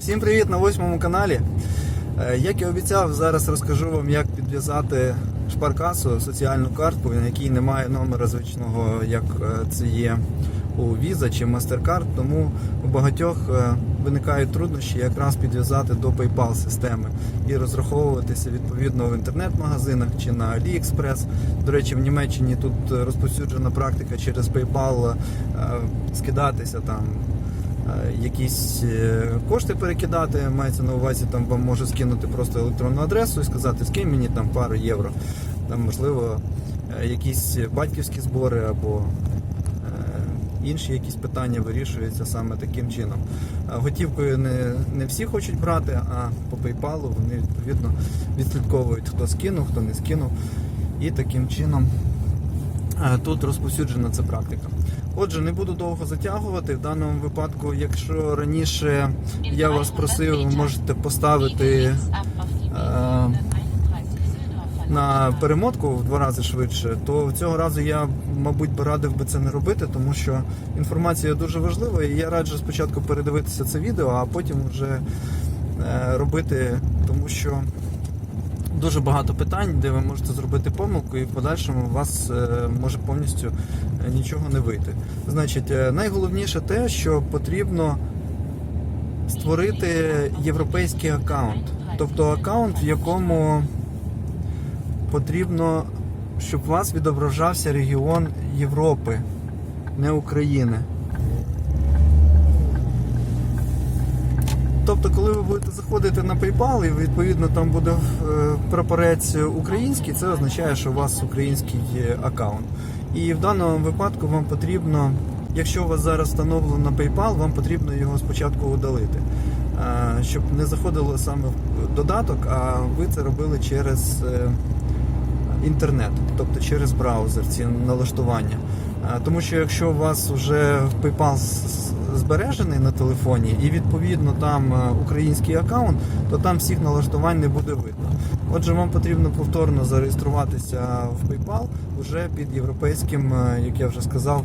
Всім привіт на восьмому каналі. Е, Як і обіцяв, зараз розкажу вам, як підв'язати шпаркасу, соціальну картку, на якій немає номера звичного, як е, це є у Visa чи MasterCard. Тому у багатьох е, виникають труднощі якраз підв'язати до PayPal системи і розраховуватися відповідно в інтернет-магазинах чи на AliExpress. До речі, в Німеччині тут розповсюджена практика через PayPal скидатися там якісь е, кошти перекидати, мається на увазі, там вам може скинути просто електронну адресу і сказати, скинь мені там пару євро. Там, можливо, е, якісь батьківські збори або е, інші якісь питання вирішуються саме таким чином. Готівкою не, не всі хочуть брати, а по PayPal вони відповідно відслідковують, хто скинув, хто не скинув. І таким чином Е, Тут розповсюджена ця практика. Отже, не буду довго затягувати. В даному випадку, якщо раніше я вас просив, ви можете поставити е, на перемотку в два рази швидше, то цього разу я, мабуть, би радив би це не робити, тому що інформація дуже важлива, і я раджу спочатку передивитися це відео, а потім вже е, робити, тому що дуже багато питань, де ви можете зробити помилку, і в подальшому у вас е, може повністю е, нічого не вийти. Значить, е, найголовніше те, що потрібно створити європейський аккаунт, тобто аккаунт, в якому потрібно, щоб у вас відображався регіон Європи, не України. Тобто, коли ви будете заходити на PayPal і відповідно там буде е, прапорець український, це означає, що у вас український аккаунт. І в даному випадку вам потрібно, якщо у вас зараз встановлено PayPal, вам потрібно його спочатку удалити, е, щоб не заходило саме в додаток, а ви це робили через е, інтернет, тобто через браузер, ці налаштування. Тому що якщо у вас вже PayPal збережений на телефоні і відповідно там е, український аккаунт, то там всіх налаштувань не буде видно. Отже, вам потрібно повторно зареєструватися в PayPal вже під європейським, е, як я вже сказав,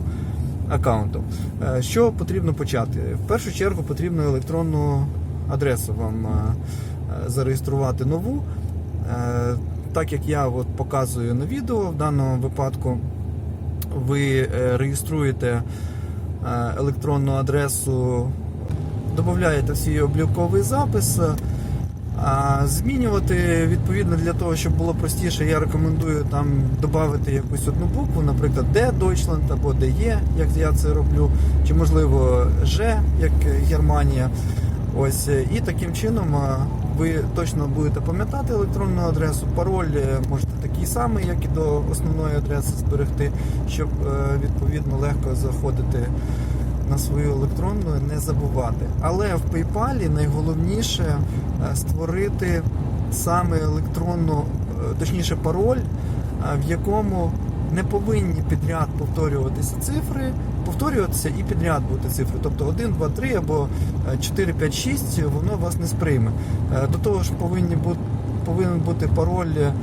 аккаунтом. Е, Що потрібно почати? В першу чергу потрібно електронну адресу вам зареєструвати нову. Так як я от показую на відео, в даному випадку ви е, реєструєте е, електронну адресу, додаєте в свій обліковий запис. е, змінювати відповідно для того, щоб було простіше, я рекомендую там додати якусь одну букву, наприклад, Д Deutschland або ДЕ, як я це роблю, чи можливо Ж, як Германія. Ось і таким чином ви точно будете пам'ятати електронну адресу. Пароль е, можете такий самий, як і до основної адреси зберегти, щоб е, відповідно легко заходити на свою електронну, не забувати. Але в PayPal найголовніше е, створити саме електронну, точніше пароль, в якому не повинні підряд повторюватися цифри, повторюватися і підряд бути цифри. Тобто 1, 2, 3 або е, 4, 5, 6, воно вас не сприйме. Е, До того ж повинні бути, повинен бути пароль, е,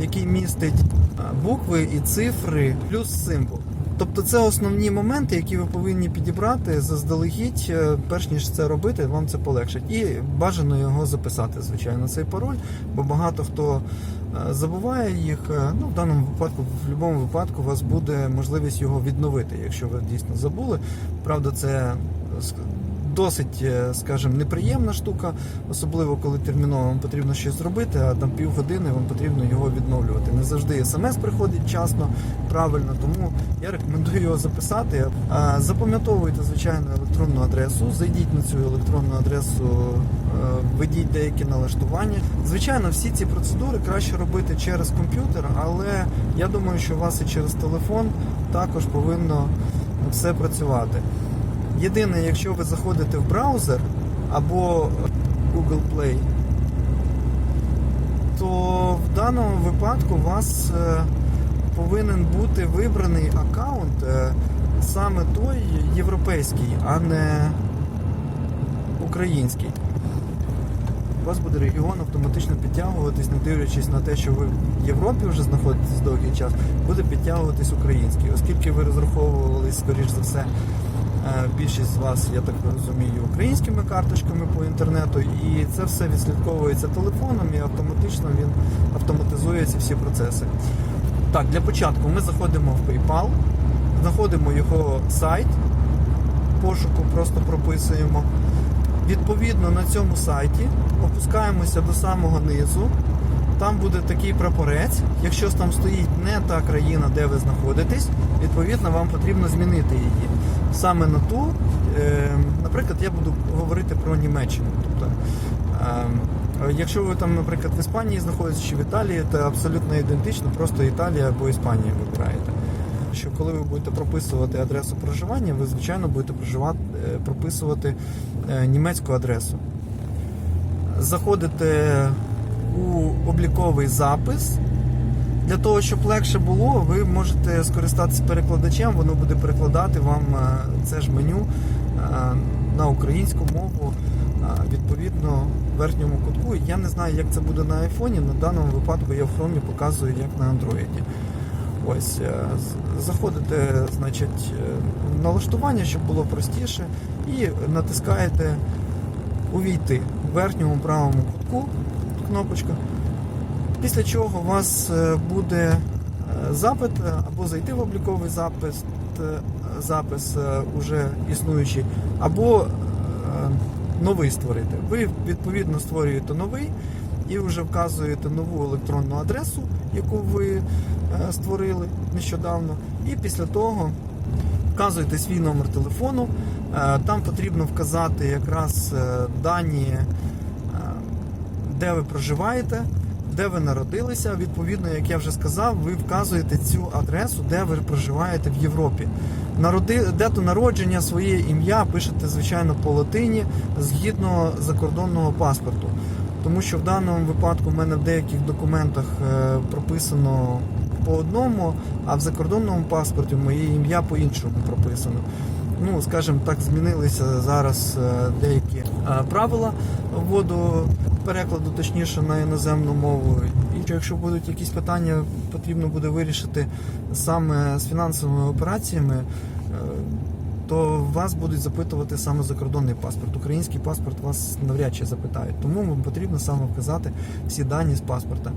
який містить е, букви і цифри плюс символ. Тобто це основні моменти, які ви повинні підібрати заздалегідь, перш ніж це робити, вам це полегшить. І бажано його записати, звичайно, цей пароль, бо багато хто забуває їх. Е, Ну, в даному випадку, в будь-якому випадку, у вас буде можливість його відновити, якщо ви дійсно забули. Правда, це е, досить, е, скажімо, неприємна штука, особливо коли терміново вам потрібно щось зробити, а там півгодини вам потрібно його відновлювати. Не завжди смс приходить вчасно, правильно, тому я рекомендую його записати. Запам'ятовуйте звичайно електронну адресу, зайдіть на цю електронну адресу, е, введіть деякі налаштування. Звичайно, всі ці процедури краще робити через комп'ютер, але я думаю, що у вас і через телефон також повинно все працювати. Єдине, якщо ви заходите в браузер або Google Play, то в даному випадку у вас е, повинен бути вибраний аккаунт е, саме той європейський, а не український. У вас буде регіон автоматично підтягуватись, не дивлячись на те, що ви в Європі вже знаходитесь довгий час, буде підтягуватись український, оскільки ви розраховувались, скоріш за все, Більшість з вас, я так розумію, українськими карточками по інтернету, і це все відслідковується телефоном і автоматично він автоматизує ці всі процеси. Так, для початку ми заходимо в PayPal, знаходимо його сайт, пошуку просто прописуємо. Відповідно на цьому сайті опускаємося до самого низу. Там буде такий прапорець. Якщо там стоїть не та країна, де ви знаходитесь, відповідно вам потрібно змінити її. Саме на ту, е, наприклад, я буду говорити про Німеччину. Тобто, е, якщо ви там, наприклад, в Іспанії знаходитесь чи в Італії, це абсолютно ідентично, просто Італія або Іспанія вибираєте. Що коли ви будете прописувати адресу проживання, ви звичайно будете проживати, е, прописувати е, німецьку адресу. Заходите у обліковий запис. Для того, щоб легше було, ви можете скористатися перекладачем, воно буде перекладати вам е, це ж меню е, на українську мову е, відповідно в верхньому кутку. Я не знаю, як це буде на айфоні. На даному випадку я в хромі показую, як на андроїді. Ось заходите, значить, налаштування, щоб було простіше, і натискаєте увійти в верхньому правому кутку кнопочка. Після чого у вас е, буде е, запит е, або зайти в обліковий запис, запис уже існуючий, або новий створити. Ви відповідно створюєте новий і вже вказуєте нову електронну адресу, яку ви створили нещодавно. І після того вказуєте свій номер телефону. Там потрібно вказати якраз дані, де ви проживаєте, де ви народилися. Відповідно, як я вже сказав, ви вказуєте цю адресу, де ви проживаєте в Європі. Народи... Дату народження, своє ім'я пишете, звичайно, по латині згідно закордонного паспорту. Тому що в даному випадку в мене в деяких документах е, прописано по одному, а в закордонному паспорті моє ім'я по іншому прописано. Ну, скажімо так, змінилися зараз е, деякі е, правила вводу перекладу, точніше на іноземну мову. І якщо будуть якісь питання, потрібно буде вирішити саме з фінансовими операціями. е, То вас будуть запитувати саме закордонний паспорт. Український паспорт вас навряд чи запитають. Тому вам потрібно саме вказати всі дані з паспорта.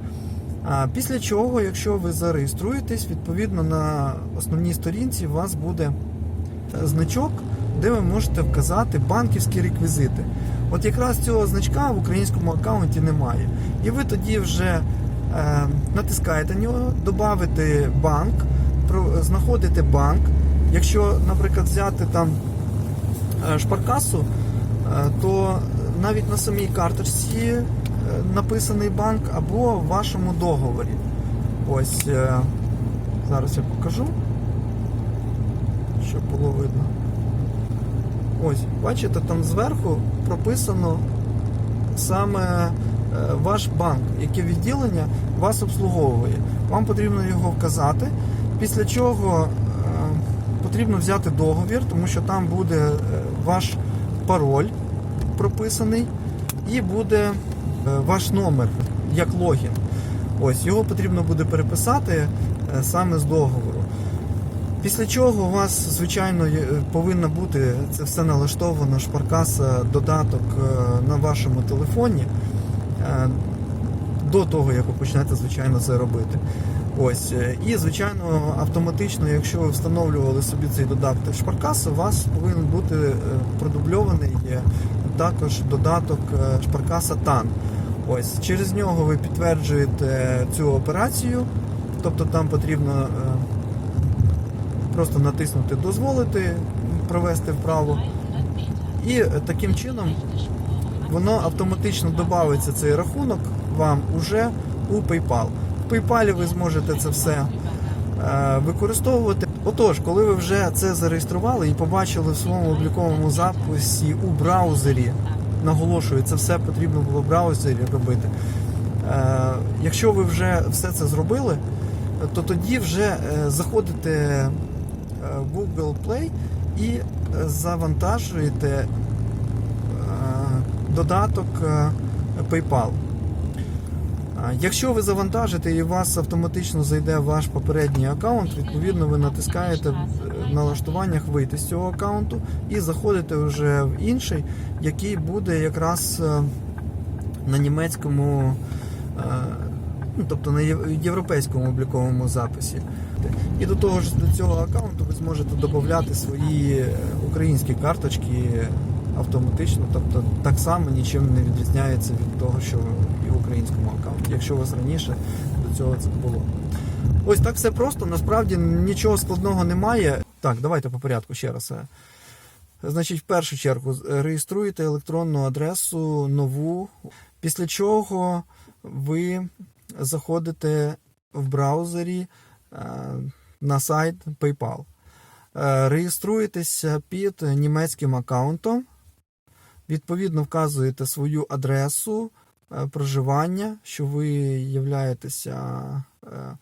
Після чого, якщо ви зареєструєтесь, відповідно на основній сторінці у вас буде е, значок, де ви можете вказати банківські реквізити. От якраз цього значка в українському аккаунті немає. І ви тоді вже е, натискаєте на нього, додати банк, знаходите банк. Якщо, наприклад, взяти там е, шпаркасу, е, то навіть на самій карточці е, написаний банк або в вашому договорі. Ось зараз я покажу, щоб було видно. Ось, бачите, там зверху прописано саме е, ваш банк, яке відділення вас обслуговує. Вам потрібно його вказати, після чого е, потрібно взяти договір, тому що там буде е, ваш пароль прописаний і буде ваш номер як логін. Ось його потрібно буде переписати саме з договору. Після чого у вас, звичайно, є- повинна бути це все налаштовано, шпаркаса, додаток е, на вашому телефоні е, до того, як ви почнете, звичайно, це робити. Ось. е, І, звичайно, автоматично, якщо ви встановлювали собі цей додаток шпаркаса, у вас повинен бути е, продубльований е, також додаток е, шпаркаса TAN. Ось. Через нього ви підтверджуєте цю операцію, тобто там потрібно. Просто натиснути дозволити провести вправо. І е, таким чином воно автоматично додається цей рахунок вам уже у PayPal. В PayPal ви зможете це все е, використовувати. Отож, коли ви вже це зареєстрували і побачили в своєму обліковому записі у браузері, наголошую, це все потрібно було в браузері робити. Е, якщо ви вже все це зробили, то тоді вже заходите Google Play і е, завантажуєте е, додаток е, PayPal. Якщо ви завантажите і у вас автоматично зайде ваш попередній аккаунт, відповідно ви натискаєте е, в налаштуваннях вийти з цього аккаунту і заходити вже в інший, який буде якраз е, на німецькому, е, ну, тобто на європейському обліковому записі. І до того ж до цього аккаунту ви зможете додати свої е, українські карточки автоматично, тобто так само нічим не відрізняється від того, що і в українському аккаунті, якщо у вас раніше до цього це було. Ось так все просто, насправді нічого складного немає. Так, давайте по порядку ще раз. Е, Значить, в першу чергу реєструєте електронну адресу нову, після чого ви заходите в браузері на сайт PayPal. Е, Реєструєтеся під німецьким аккаунтом, відповідно вказуєте свою адресу е, проживання, що ви являєтеся, е,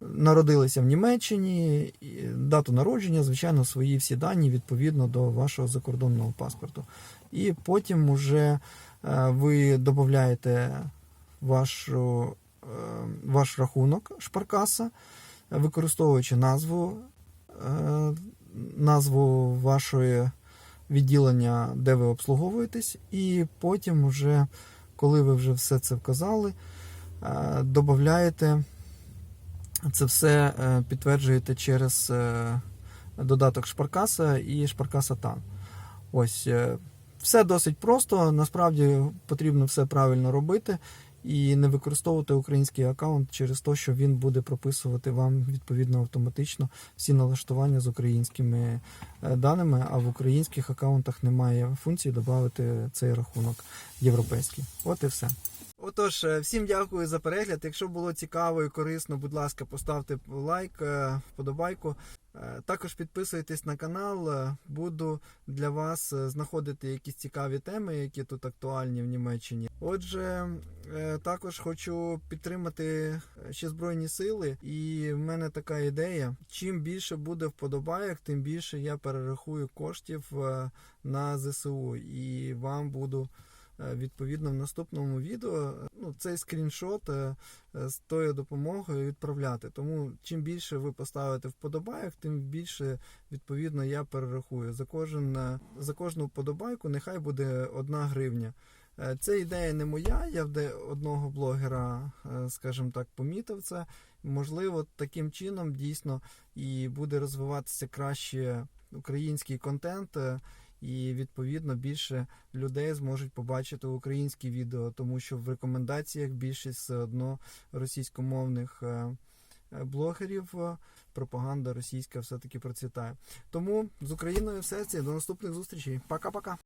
народилися в Німеччині, дату народження, звичайно, свої всі дані відповідно до вашого закордонного паспорту. І потім вже е, ви додаєте е, ваш рахунок шпаркаса, використовуючи назву, е, назву вашої відділення, де ви обслуговуєтесь, і потім, вже, коли ви вже все це вказали, е, додаєте це все е, підтверджуєте через додаток Шпаркаса і Шпаркаса Тан. Ось все досить просто. Насправді потрібно все правильно робити і не використовувати український аккаунт через те, що він буде прописувати вам відповідно автоматично всі налаштування з українськими е, даними, а в українських аккаунтах немає функції додати цей рахунок європейський. От і все. Отож, е, всім дякую за перегляд. Якщо було цікаво і корисно, будь ласка, поставте лайк, е, вподобайку. Е, Також підписуйтесь на канал. е, Буду для вас е, знаходити якісь цікаві теми, які тут актуальні в Німеччині. Отже, також хочу підтримати ще Збройні сили, і в мене така ідея: чим більше буде вподобайок, тим більше я перерахую коштів на ЗСУ і вам буду. Е, Відповідно, в наступному відео ну, цей скріншот е, е, з тою допомогою відправляти. Тому чим більше ви поставите вподобайок, тим більше відповідно я перерахую. За кожен за кожну вподобайку нехай буде одна гривня. Це ідея не моя. Я в одного блогера, скажімо так, помітив це. Можливо, таким чином дійсно і буде розвиватися краще український контент. І відповідно більше людей зможуть побачити українські відео, тому що в рекомендаціях більшість все одно російськомовних е, е, блогерів е, пропаганда російська все-таки процвітає. Тому з Україною все це до наступних зустрічей. Пока-пока.